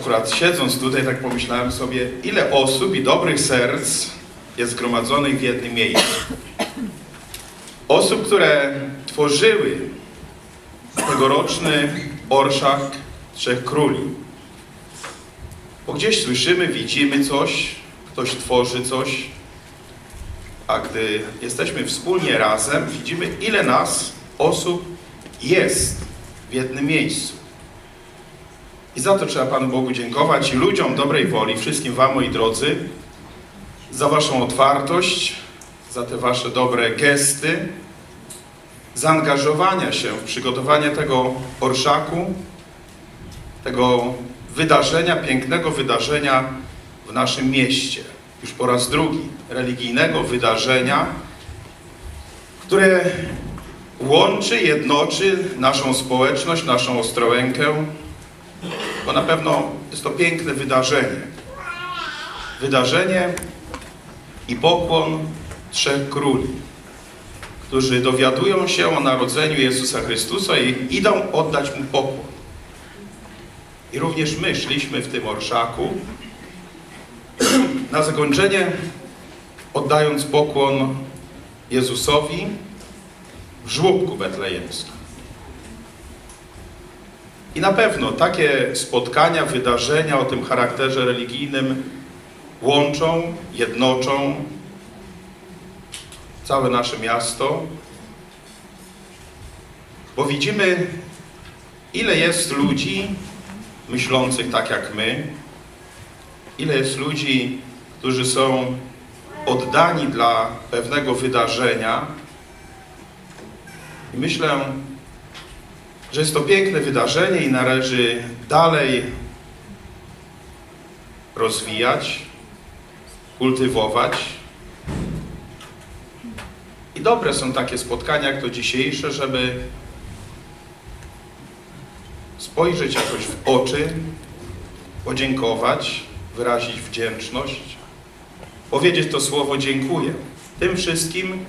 Akurat siedząc tutaj, tak pomyślałem sobie, ile osób i dobrych serc jest zgromadzonych w jednym miejscu. Osób, które tworzyły tegoroczny orszak Trzech Króli. Bo gdzieś słyszymy, widzimy coś, ktoś tworzy coś, a gdy jesteśmy wspólnie razem, widzimy, ile nas osób jest w jednym miejscu. I za to trzeba Panu Bogu dziękować i ludziom dobrej woli, wszystkim Wam, moi drodzy, za Waszą otwartość, za te Wasze dobre gesty, zaangażowania się w przygotowanie tego orszaku, tego wydarzenia, pięknego wydarzenia w naszym mieście. Już po raz drugi, religijnego wydarzenia, które łączy, jednoczy naszą społeczność, naszą Ostrołękę, bo na pewno jest to piękne wydarzenie. Wydarzenie i pokłon trzech króli, którzy dowiadują się o narodzeniu Jezusa Chrystusa i idą oddać Mu pokłon. I również my szliśmy w tym orszaku na zakończenie, oddając pokłon Jezusowi w żłobku betlejemskim. I na pewno takie spotkania, wydarzenia o tym charakterze religijnym łączą, jednoczą całe nasze miasto, bo widzimy, ile jest ludzi myślących tak jak my, ile jest ludzi, którzy są oddani dla pewnego wydarzenia. I myślę, że jest to piękne wydarzenie i należy dalej rozwijać, kultywować. I dobre są takie spotkania jak to dzisiejsze, żeby spojrzeć jakoś w oczy, podziękować, wyrazić wdzięczność, powiedzieć to słowo dziękuję tym wszystkim,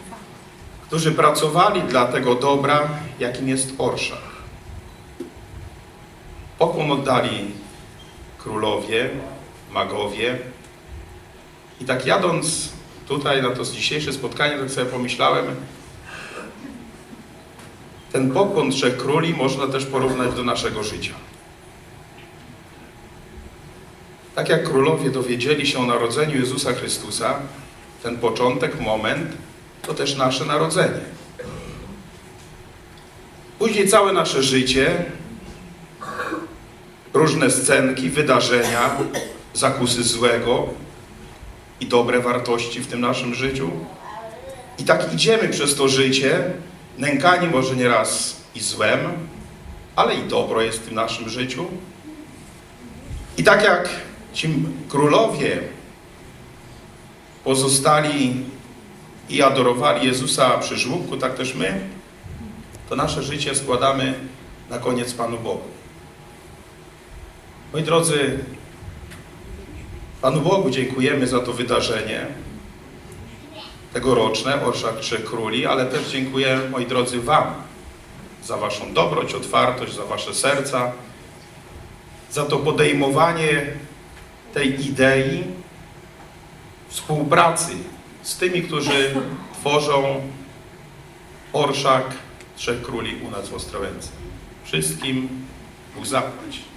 którzy pracowali dla tego dobra, jakim jest orszak. Pokłon oddali królowie, magowie. I tak jadąc tutaj na to dzisiejsze spotkanie, tak sobie pomyślałem, ten pokłon trzech króli można też porównać do naszego życia. Tak jak królowie dowiedzieli się o narodzeniu Jezusa Chrystusa, ten początek, moment, to też nasze narodzenie. Później całe nasze życie, różne scenki, wydarzenia, zakusy złego i dobre wartości w tym naszym życiu. I tak idziemy przez to życie, nękani może nieraz i złem, ale i dobro jest w tym naszym życiu. I tak jak ci królowie pozostali i adorowali Jezusa przy żłóbku, tak też my, to nasze życie składamy na koniec Panu Bogu. Moi drodzy, Panu Bogu dziękujemy za to wydarzenie tegoroczne, Orszak Trzech Króli, ale też dziękuję, moi drodzy, Wam za Waszą dobroć, otwartość, za Wasze serca, za to podejmowanie tej idei współpracy z tymi, którzy tworzą Orszak Trzech Króli u nas w Ostrołęce. Wszystkim Bóg zapłać.